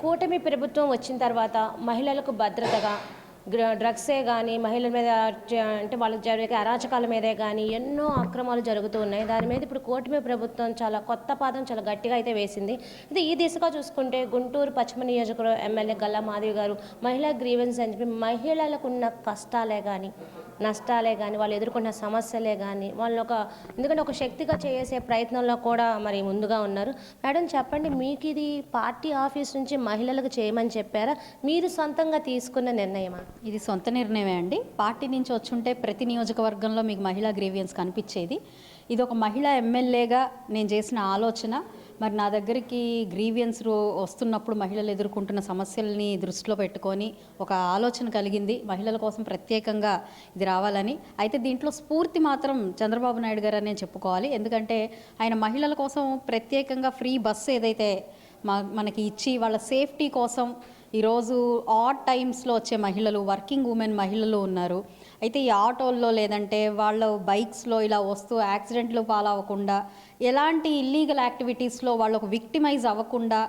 కూటమి ప్రభుత్వం వచ్చిన తర్వాత మహిళలకు భద్రతగా డ్రగ్సే కానీ మహిళల మీద అంటే వాళ్ళకి జరిగే అరాచకాల మీదే కానీ ఎన్నో అక్రమాలు జరుగుతూ ఉన్నాయి. దాని మీద ఇప్పుడు కూటమి ప్రభుత్వం చాలా కొత్త పాదం చాలా గట్టిగా అయితే వేసింది. అయితే ఈ దిశగా చూసుకుంటే గుంటూరు పశ్చిమ నియోజకవర్గ ఎమ్మెల్యే గల్లా మాధవి గారు మహిళా గ్రీవెన్స్ అని చెప్పి మహిళలకు ఉన్న కష్టాలే కానీ నష్టాలే కానీ వాళ్ళు ఎదుర్కొన్న సమస్యలే కానీ వాళ్ళని ఒక ఎందుకంటే ఒక శక్తిగా చేసే ప్రయత్నంలో కూడా మరి ముందుగా ఉన్నారు. మేడం చెప్పండి మీకు ఇది పార్టీ ఆఫీస్ నుంచి మహిళలకు చేయమని చెప్పారా? మీరు సొంతంగా తీసుకున్న నిర్ణయమా? ఇది సొంత నిర్ణయమే అండి. పార్టీ నుంచి వచ్చుంటే ప్రతి నియోజకవర్గంలో మీకు మహిళా గ్రీవియన్స్ కనిపించేది. ఇది ఒక మహిళా ఎమ్మెల్యేగా నేను చేసిన ఆలోచన. మరి నా దగ్గరికి గ్రీవియన్స్ వస్తున్నప్పుడు మహిళలు ఎదుర్కొంటున్న సమస్యల్ని దృష్టిలో పెట్టుకొని ఒక ఆలోచన కలిగింది. మహిళల కోసం ప్రత్యేకంగా ఇది రావాలని. అయితే దీంట్లో స్ఫూర్తి మాత్రం చంద్రబాబు నాయుడు గారు నేను చెప్పుకోవాలి. ఎందుకంటే ఆయన మహిళల కోసం ప్రత్యేకంగా ఫ్రీ బస్సు ఏదైతే మా మనకి ఇచ్చి వాళ్ళ సేఫ్టీ కోసం ఈరోజు ఆడ్ టైమ్స్లో వచ్చే మహిళలు వర్కింగ్ ఉమెన్ మహిళలు ఉన్నారు. అయితే ఈ ఆటోల్లో లేదంటే వాళ్ళ బైక్స్లో ఇలా వస్తూ యాక్సిడెంట్లు పాలవ్వకుండా ఎలాంటి ఇల్లీగల్ యాక్టివిటీస్లో వాళ్ళకు విక్టిమైజ్ అవ్వకుండా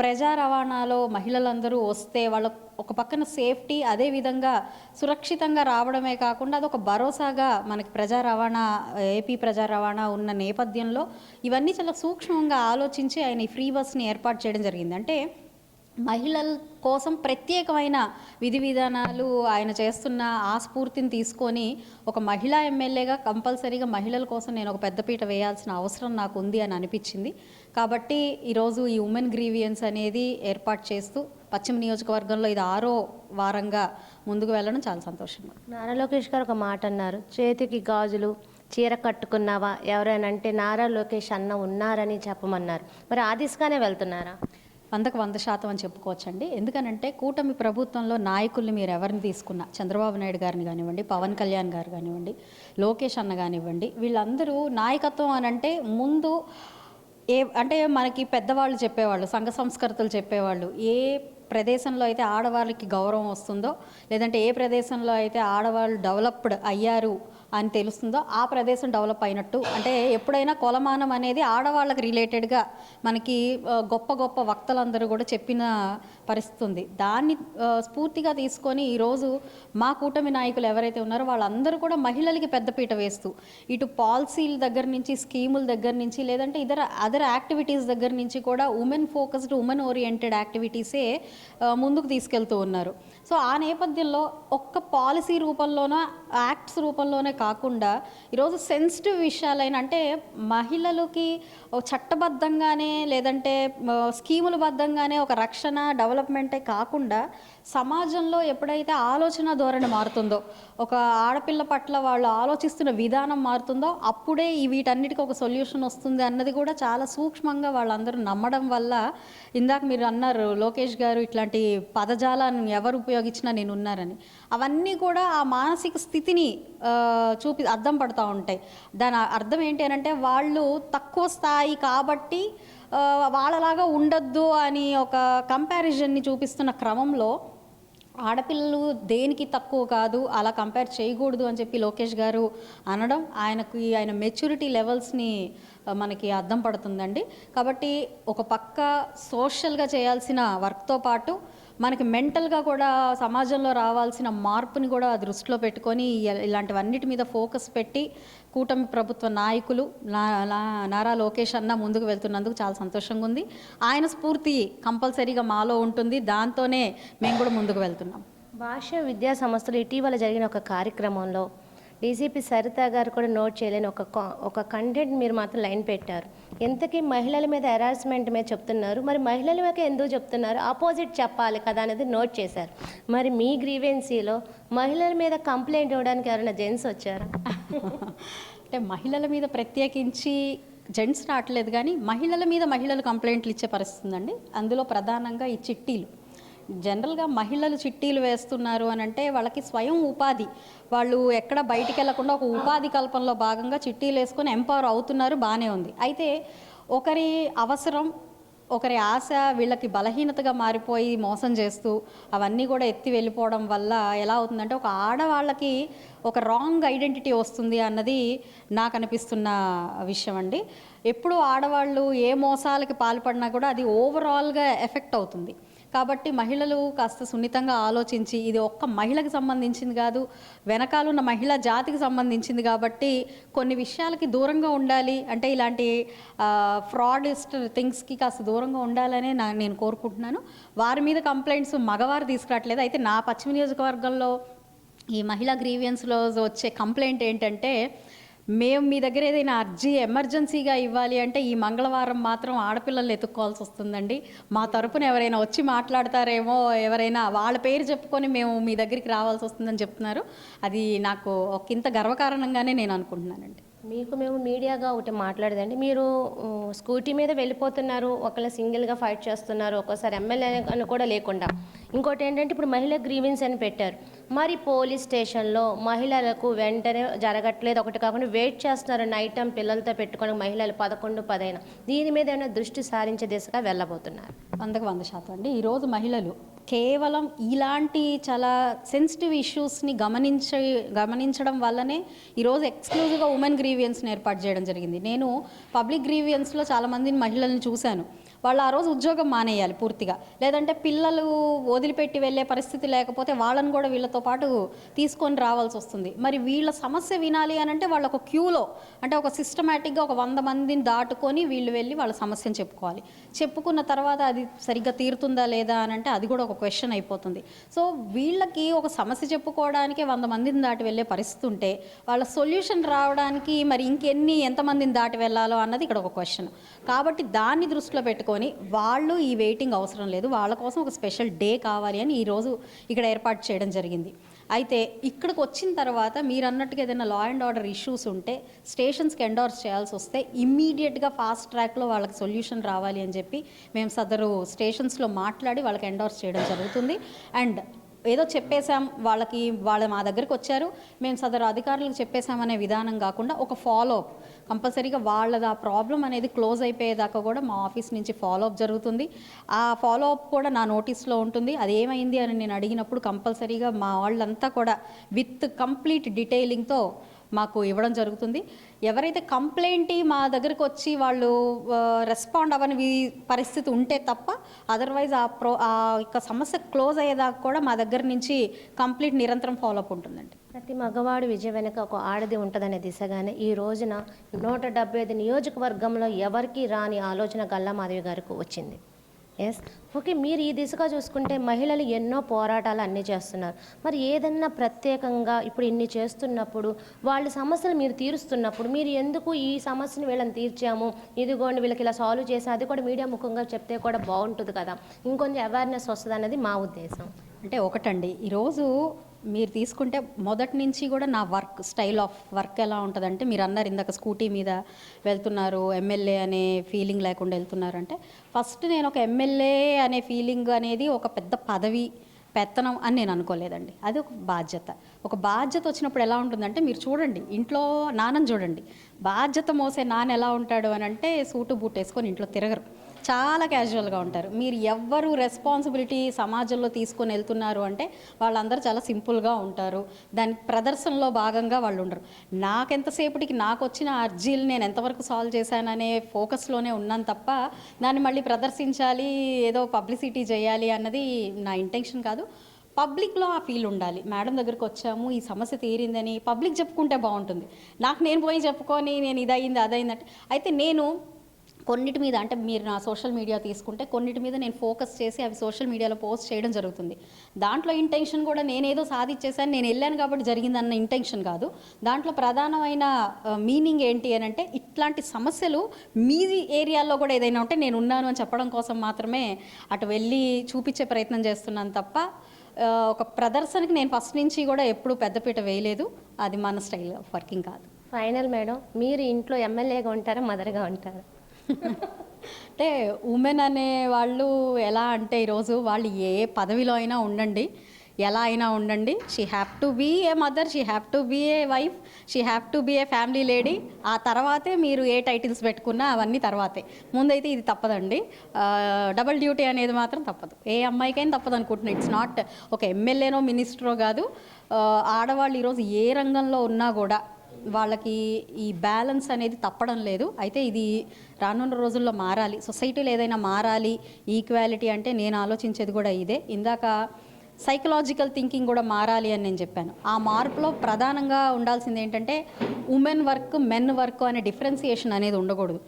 ప్రజా రవాణాలో మహిళలందరూ వస్తే వాళ్ళ ఒక పక్కన సేఫ్టీ అదేవిధంగా సురక్షితంగా రావడమే కాకుండా అదొక భరోసాగా మనకి ప్రజా రవాణా ఏపీ ప్రజా రవాణా ఉన్న నేపథ్యంలో ఇవన్నీ చాలా సూక్ష్మంగా ఆలోచించి ఆయన ఈ ఫ్రీ బస్ని ఏర్పాటు చేయడం జరిగింది. అంటే మహిళల కోసం ప్రత్యేకమైన విధి విధానాలు ఆయన చేస్తున్న ఆ స్ఫూర్తిని తీసుకొని ఒక మహిళా ఎమ్మెల్యేగా కంపల్సరీగా మహిళల కోసం నేను ఒక పెద్దపీట వేయాల్సిన అవసరం నాకు ఉంది అని అనిపించింది. కాబట్టి ఈరోజు ఈ ఉమెన్ గ్రీవియన్స్ అనేది ఏర్పాటు చేస్తూ పశ్చిమ నియోజకవర్గంలో ఇది ఆరో వారంగా ముందుకు వెళ్ళడం చాలా సంతోషంగా నారా లోకేష్ గారు ఒక మాట అన్నారు. చేతికి గాజులు చీర కట్టుకున్నావా? ఎవరైనా అంటే నారా లోకేష్ అన్న ఉన్నారని చెప్పమన్నారు. మరి ఆ దిశగానే వెళ్తున్నారా? వందకు వంద శాతం అని చెప్పుకోవచ్చండి. ఎందుకనంటే కూటమి ప్రభుత్వంలో నాయకుల్ని మీరు ఎవరిని తీసుకున్నా చంద్రబాబు నాయుడు గారిని కానివ్వండి పవన్ కళ్యాణ్ గారు కానివ్వండి లోకేష్ అన్న కానివ్వండి వీళ్ళందరూ నాయకత్వం అని అంటే ముందు ఏ అంటే మనకి పెద్దవాళ్ళు చెప్పేవాళ్ళు సంఘ సంస్కృతులు చెప్పేవాళ్ళు ఏ ప్రదేశంలో అయితే ఆడవాళ్ళకి గౌరవం వస్తుందో లేదంటే ఏ ప్రదేశంలో అయితే ఆడవాళ్ళు డెవలప్డ్ అయ్యారు అని తెలుస్తుందో ఆ ప్రదేశం డెవలప్ అయినట్టు. అంటే ఎప్పుడైనా కొలమానం అనేది ఆడవాళ్ళకి రిలేటెడ్గా మనకి గొప్ప గొప్ప వక్తలందరూ కూడా చెప్పిన పరిస్థితి ఉంది దాన్ని స్ఫూర్తిగా తీసుకొని ఈరోజు మా కూటమి నాయకులు ఎవరైతే ఉన్నారో వాళ్ళందరూ కూడా మహిళలకి పెద్దపీట వేస్తూ ఇటు పాలసీల దగ్గర నుంచి స్కీముల దగ్గర నుంచి లేదంటే ఇతర అదర్ యాక్టివిటీస్ దగ్గర నుంచి కూడా ఉమెన్ ఫోకస్డ్ ఉమెన్ ఓరియంటెడ్ యాక్టివిటీసే ముందుకు తీసుకెళ్తూ ఉన్నారు. సో ఆ నేపథ్యంలో ఒక్క పాలసీ రూపంలోనో యాక్ట్స్ రూపంలోనే కాకుండా ఈరోజు సెన్సిటివ్ విషయాలైన అంటే మహిళలకి చట్టబద్ధంగానే లేదంటే స్కీములు స్కీముల బద్ధంగానే ఒక రక్షణ డెవలప్మెంటే కాకుండా సమాజంలో ఎప్పుడైతే ఆలోచన ధోరణి మారుతుందో ఒక ఆడపిల్ల పట్ల వాళ్ళు ఆలోచిస్తున్న విధానం మారుతుందో అప్పుడే వీటన్నిటికీ ఒక సొల్యూషన్ వస్తుంది అన్నది కూడా చాలా సూక్ష్మంగా వాళ్ళందరూ నమ్మడం వల్ల ఇందాక మీరు అన్నారు లోకేష్ గారు ఇట్లాంటి పదజాలాన్ని ఎవరు ఉపయోగించినా నేను ఉన్నారని. అవన్నీ కూడా ఆ మానసిక స్థితిని చూపి అర్థం పడుతూ ఉంటాయి. దాని అర్థం ఏంటి అని అంటే వాళ్ళు తక్కువ స్థాయి కాబట్టి వాళ్ళలాగా ఉండొద్దు అని ఒక కంపారిజన్ని చూపిస్తున్న క్రమంలో ఆడపిల్లలు దేనికి తక్కువ కాదు అలా కంపేర్ చేయకూడదు అని చెప్పి లోకేష్ గారు అనడం ఆయనకి ఆయన మెచ్యూరిటీ లెవెల్స్ని మనకి అర్థం పడుతుందండి. కాబట్టి ఒక పక్క సోషల్గా చేయాల్సిన వర్క్తో పాటు మనకి మెంటల్గా కూడా సమాజంలో రావాల్సిన మార్పుని కూడా దృష్టిలో పెట్టుకొని ఇలాంటివన్నిటి మీద ఫోకస్ పెట్టి కూటమి ప్రభుత్వ నాయకులు నా నా- నారా లోకేష్ అన్న ముందుకు వెళ్తున్నందుకు చాలా సంతోషంగా ఉంది. ఆయన స్ఫూర్తి కంపల్సరీగా మాలో ఉంటుంది. దాంతోనే మేము కూడా ముందుకు వెళ్తున్నాం. భాష విద్యా సంస్థలు ఇటీవల జరిగిన ఒక కార్యక్రమంలో డీసీపీ సరిత గారు కూడా నోట్ చేయలేని ఒక కా- ఒక కంటెంట్ మీరు మాత్రం లైన్ పెట్టారు. ఎంతకీ మహిళల మీద హెరాస్మెంట్ మీద చెప్తున్నారు మరి మహిళల మీద ఎందుకు చెప్తున్నారు? ఆపోజిట్ చెప్పాలి కదా అనేది నోట్ చేశారు. మరి మీ గ్రీవెన్సీలో మహిళల మీద కంప్లైంట్ ఇవ్వడానికి ఎవరైనా జెంట్స్ వచ్చారా? అంటే మహిళల మీద ప్రత్యేకించి జెంట్స్ రావట్లేదు కానీ మహిళల మీద మహిళలు కంప్లైంట్లు ఇచ్చే పరిస్థితి అందులో ప్రధానంగా ఈ చిట్టీలు. జనరల్గా మహిళలు చిట్టీలు వేస్తున్నారు అని అంటే వాళ్ళకి స్వయం ఉపాధి. వాళ్ళు ఎక్కడ బయటికి వెళ్ళకుండా ఒక ఉపాధి కల్పనలో భాగంగా చిట్టీలు వేసుకొని ఎంపవర్ అవుతున్నారు బాగానే ఉంది. అయితే ఒకరి అవసరం ఒకరి ఆశ వీళ్ళకి బలహీనతగా మారిపోయి మోసం చేస్తూ అవన్నీ కూడా ఎత్తి వెళ్ళిపోవడం వల్ల ఎలా అవుతుందంటే ఒక ఆడవాళ్ళకి ఒక రాంగ్ ఐడెంటిటీ వస్తుంది అన్నది నాకు అనిపిస్తున్న విషయం అండి. ఎప్పుడు ఆడవాళ్ళు ఏ మోసాలకి పాల్పడినా కూడా అది ఓవరాల్గా ఎఫెక్ట్ అవుతుంది. కాబట్టి మహిళలు కాస్త సున్నితంగా ఆలోచించి ఇది ఒక్క మహిళకి సంబంధించింది కాదు వెనకాలన్న మహిళా జాతికి సంబంధించింది కాబట్టి కొన్ని విషయాలకి దూరంగా ఉండాలి. అంటే ఇలాంటి ఫ్రాడిస్ట్ థింగ్స్కి కాస్త దూరంగా ఉండాలనే నా నేను కోరుకుంటున్నాను. వారి మీద కంప్లైంట్స్ మగవారు తీసుకురావట్లేదు. అయితే నా పశ్చిమ నియోజకవర్గంలో ఈ మహిళా గ్రీవియన్స్లో వచ్చే కంప్లైంట్ ఏంటంటే మేము మీ దగ్గర ఏదైనా అర్జీ ఎమర్జెన్సీగా ఇవ్వాలి అంటే ఈ మంగళవారం మాత్రం ఆడపిల్లల్ని ఎత్తుక్కోవాల్సి వస్తుందండి. మా తరపున ఎవరైనా వచ్చి మాట్లాడతారేమో ఎవరైనా వాళ్ళ పేరు చెప్పుకొని మేము మీ దగ్గరికి రావాల్సి వస్తుందని చెప్తున్నారు. అది నాకు ఒక ఇంత గర్వకారణంగానే నేను అనుకుంటున్నానండి. మీకు మేము మీడియాగా ఒకటి మాట్లాడదండి. మీరు స్కూటీ మీద వెళ్ళిపోతున్నారు ఒకళ్ళు సింగిల్గా ఫైట్ చేస్తున్నారు ఒక్కోసారి ఎమ్మెల్యే అని కూడా లేకుండా. ఇంకోటి ఏంటంటే ఇప్పుడు మహిళ గ్రీవెన్స్ అని పెట్టారు. మరి పోలీస్ స్టేషన్లో మహిళలకు వెంటనే జరగట్లేదు. ఒకటి కాకుండా వెయిట్ చేస్తున్నారు నైట్ టైం పిల్లలతో పెట్టుకొని మహిళలు పదకొండు పదైన దీని మీద ఏమైనా దృష్టి సారించే దిశగా వెళ్ళబోతున్నారు. వందకు వంద శాతం అండి. ఈరోజు మహిళలు కేవలం ఇలాంటి చాలా సెన్సిటివ్ ఇష్యూస్ని గమనించ గమనించడం వల్లనే ఈరోజు ఎక్స్క్లూజివ్గా ఉమెన్ గ్రీవియన్స్ని ఏర్పాటు చేయడం జరిగింది. నేను పబ్లిక్ గ్రీవియన్స్లో చాలామందిని మహిళల్ని చూశాను. వాళ్ళు ఆ రోజు ఉద్యోగం మానేయాలి పూర్తిగా. లేదంటే పిల్లలు వదిలిపెట్టి వెళ్ళే పరిస్థితి లేకపోతే వాళ్ళని కూడా వీళ్ళతో పాటు తీసుకొని రావాల్సి వస్తుంది. మరి వీళ్ళ సమస్య వినాలి అని అంటే వాళ్ళ ఒక క్యూలో అంటే ఒక సిస్టమేటిక్గా ఒక వంద మందిని దాటుకొని వీళ్ళు వెళ్ళి వాళ్ళ సమస్యను చెప్పుకోవాలి. చెప్పుకున్న తర్వాత అది సరిగ్గా తీరుతుందా లేదా అని అంటే అది కూడా ఒక క్వశ్చన్ అయిపోతుంది. సో వీళ్ళకి ఒక సమస్య చెప్పుకోవడానికి వంద మందిని దాటి వెళ్ళే పరిస్థితి ఉంటే వాళ్ళ సొల్యూషన్ రావడానికి మరి ఇంకెన్ని ఎంతమందిని దాటి వెళ్ళాలో అన్నది ఇక్కడ ఒక క్వశ్చన్ కాబట్టి దాన్ని దృష్టిలో పెట్టుకొని వాళ్ళు ఈ వెయిటింగ్ అవసరం లేదు. వాళ్ళ కోసం ఒక స్పెషల్ డే కావాలి అని ఈరోజు ఇక్కడ ఏర్పాటు చేయడం జరిగింది. అయితే ఇక్కడికి వచ్చిన తర్వాత మీరు అన్నట్టుగా ఏదైనా లా అండ్ ఆర్డర్ ఇష్యూస్ ఉంటే స్టేషన్స్కి ఎండోర్స్ చేయాల్సి వస్తే ఇమ్మీడియట్గా ఫాస్ట్ ట్రాక్లో వాళ్ళకి సొల్యూషన్ రావాలి అని చెప్పి మేము సదరు స్టేషన్స్లో మాట్లాడి వాళ్ళకి ఎండోర్స్ చేయడం జరుగుతుంది. అండ్ ఏదో చెప్పేశాం వాళ్ళకి వాళ్ళు మా దగ్గరికి వచ్చారు. మేము సదరు అధికారులకు చెప్పేశామనే విధానం కాకుండా ఒక ఫాలో అప్ కంపల్సరీగా వాళ్ళది ఆ ప్రాబ్లం అనేది క్లోజ్ అయిపోయేదాకా కూడా మా ఆఫీస్ నుంచి ఫాలో అప్ జరుగుతుంది. ఆ ఫాలో అప్ కూడా నా నోటీస్లో ఉంటుంది. అది ఏమైంది అని నేను అడిగినప్పుడు కంపల్సరీగా మా వాళ్ళంతా కూడా విత్ కంప్లీట్ డీటెయిలింగ్తో మాకు ఇవ్వడం జరుగుతుంది. ఎవరైతే కంప్లైంట్ మా దగ్గరకు వచ్చి వాళ్ళు రెస్పాండ్ అవ్వని పరిస్థితి ఉంటే తప్ప అదర్వైజ్ ఆ ప్రో ఆ యొక్క సమస్య క్లోజ్ అయ్యేదాకా కూడా మా దగ్గర నుంచి కంప్లీట్ నిరంతరం ఫాలోఅప్ ఉంటుందండి. ప్రతి మగవాడు విజయ వెనుక ఒక ఆడది ఉంటుందనే దిశగానే ఈ రోజున నూట డెబ్బై ఐదు నియోజకవర్గంలో ఎవరికి రాని ఆలోచన గల్లా మాధవి గారికి వచ్చింది. ఎస్ ఓకే మీరు ఈ దిశగా చూసుకుంటే మహిళలు ఎన్నో పోరాటాలు అన్నీ చేస్తున్నారు. మరి ఏదన్నా ప్రత్యేకంగా ఇప్పుడు ఇన్ని చేస్తున్నప్పుడు వాళ్ళ సమస్యలు మీరు తీరుస్తున్నప్పుడు మీరు ఎందుకు ఈ సమస్యను వీళ్ళని తీర్చాము? ఇదిగోండి వీళ్ళకి ఇలా సాల్వ్ చేసి అది కూడా మీడియా ముఖంగా చెప్తే కూడా బాగుంటుంది కదా. ఇంకొంచెం అవేర్నెస్ వస్తుంది అనేది మా ఉద్దేశం. అంటే ఒకటండి ఈరోజు మీరు తీసుకుంటే మొదటి నుంచి కూడా నా వర్క్ స్టైల్ ఆఫ్ వర్క్ ఎలా ఉంటుందంటే మీరు అన్నారు ఇందాక స్కూటీ మీద వెళ్తున్నారు ఎమ్మెల్యే అనే ఫీలింగ్ లేకుండా వెళ్తున్నారు అంటే ఫస్ట్ నేను ఒక ఎమ్మెల్యే అనే ఫీలింగ్ అనేది ఒక పెద్ద పదవి పెత్తనం అని నేను అనుకోలేదండి. అది ఒక బాధ్యత. ఒక బాధ్యత వచ్చినప్పుడు ఎలా ఉంటుందంటే మీరు చూడండి ఇంట్లో నాన్నని చూడండి. బాధ్యత మోసే నాన్న ఎలా ఉంటాడు అని అంటే సూటు బూట్ వేసుకొని ఇంట్లో తిరగరు. చాలా క్యాజువల్గా ఉంటారు. మీరు ఎవ్వరు రెస్పాన్సిబిలిటీ సమాజంలో తీసుకొని వెళ్తున్నారు అంటే వాళ్ళందరూ చాలా సింపుల్గా ఉంటారు. దాని ప్రదర్శనలో భాగంగా వాళ్ళు ఉండరు. నాకెంతసేపటికి నాకు వచ్చిన అర్జీలు నేను ఎంతవరకు సాల్వ్ చేశాననే ఫోకస్లోనే ఉన్నాను తప్ప దాన్ని మళ్ళీ ప్రదర్శించాలి ఏదో పబ్లిసిటీ చేయాలి అన్నది నా ఇంటెన్షన్ కాదు. పబ్లిక్లో ఆ ఫీల్ ఉండాలి. మేడం దగ్గరికి వచ్చాము ఈ సమస్య తీరిందని పబ్లిక్ చెప్పుకుంటే బాగుంటుంది. నాకు నేను పోయి చెప్పుకొని నేను ఇదయింది అదైందంటే అయితే నేను కొన్నిటి మీద అంటే మీరు నా సోషల్ మీడియా తీసుకుంటే కొన్నిటి మీద నేను ఫోకస్ చేసి అవి సోషల్ మీడియాలో పోస్ట్ చేయడం జరుగుతుంది. దాంట్లో ఇంటెన్షన్ కూడా నేనేదో సాధించేసాను నేను వెళ్ళాను కాబట్టి జరిగిందన్న ఇంటెన్షన్ కాదు. దాంట్లో ప్రధానమైన మీనింగ్ ఏంటి అని అంటే ఇట్లాంటి సమస్యలు మీ ఏరియాలో కూడా ఏదైనా ఉంటే నేను ఉన్నాను అని చెప్పడం కోసం మాత్రమే అటు వెళ్ళి చూపించే ప్రయత్నం చేస్తున్నాను తప్ప ఒక ప్రదర్శనకి నేను ఫస్ట్ నుంచి కూడా ఎప్పుడూ పెద్దపీట వేయలేదు. అది మన స్టైల్ ఆఫ్ వర్కింగ్ కాదు. ఫైనల్ మేడం మీరు ఇంట్లో ఎమ్మెల్యేగా ఉంటారా మదర్గా ఉంటారా? అంటే ఉమెన్ అనే వాళ్ళు ఎలా అంటే ఈరోజు వాళ్ళు ఏ పదవిలో అయినా ఉండండి. ఎలా అయినా ఉండండి. She have to be a mother she have to be a wife she have to be a family lady ఆ తర్వాతే మీరు ఏ టైటిల్స్ పెట్టుకున్నా అవన్నీ తర్వాతే. ముందైతే ఇది తప్పదండి. డబుల్ డ్యూటీ అనేది మాత్రం తప్పదు. ఏ అమ్మాయికైనా తప్పదు అనుకుంటున్నా. ఇట్స్ నాట్ ఒక ఎమ్మెల్యేనో మినిస్టరో కాదు. ఆడవాళ్ళు ఈరోజు ఏ రంగంలో ఉన్నా కూడా వాళ్ళకి ఈ బ్యాలెన్స్ అనేది తప్పడం లేదు. అయితే ఇది రానున్న రోజుల్లో మారాలి. సొసైటీలో ఏదైనా మారాలి ఈక్వాలిటీ అంటే నేను ఆలోచించేది కూడా ఇదే. ఇందాక సైకలాజికల్ థింకింగ్ కూడా మారాలి అని నేను చెప్పాను. ఆ మార్పులో ప్రధానంగా ఉండాల్సింది ఏంటంటే ఉమెన్ వర్క్ మెన్ వర్క్ అనే డిఫరెన్సియేషన్ అనేది ఉండకూడదు.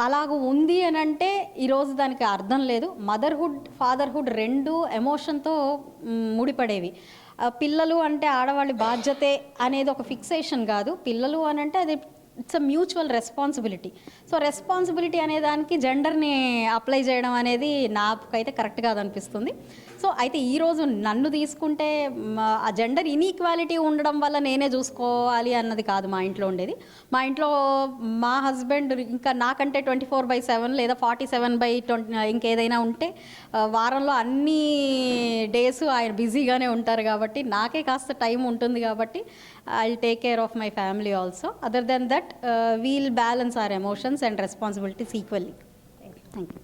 అలాగ ఉంది అని అంటే ఈరోజు దానికి అర్థం లేదు. మదర్హుడ్ ఫాదర్హుడ్ రెండు ఎమోషన్తో ముడిపడేవి. పిల్లలు అంటే ఆడవాళ్ళ బాధ్యతే అనేది ఒక ఫిక్సేషన్ కాదు. పిల్లలు అని అంటే అది it's a mutual responsibility so responsibility అనే దానికి జెండర్ని అప్లై చేయడం అనేది నాకైతే కరెక్ట్ కాదనిపిస్తుంది సో అయితే ఈరోజు నన్ను తీసుకుంటే ఆ జెండర్ ఇన్ఈక్వాలిటీ ఉండడం వల్ల నేనే చూసుకోవాలి అన్నది కాదు మా ఇంట్లో ఉండేది. మా ఇంట్లో మా హస్బెండ్ ఇంకా నాకంటే ట్వంటీ ఫోర్ బై సెవెన్ లేదా ఫార్టీ సెవెన్ బై ట్వంటీ ఇంకేదైనా ఉంటే వారంలో అన్ని డేస్ ఆయన బిజీగానే ఉంటారు కాబట్టి నాకే కాస్త టైం ఉంటుంది కాబట్టి I'll take care of my family also. Other than that, uh, we'll balance our emotions and responsibilities equally. Thank you. Thank you.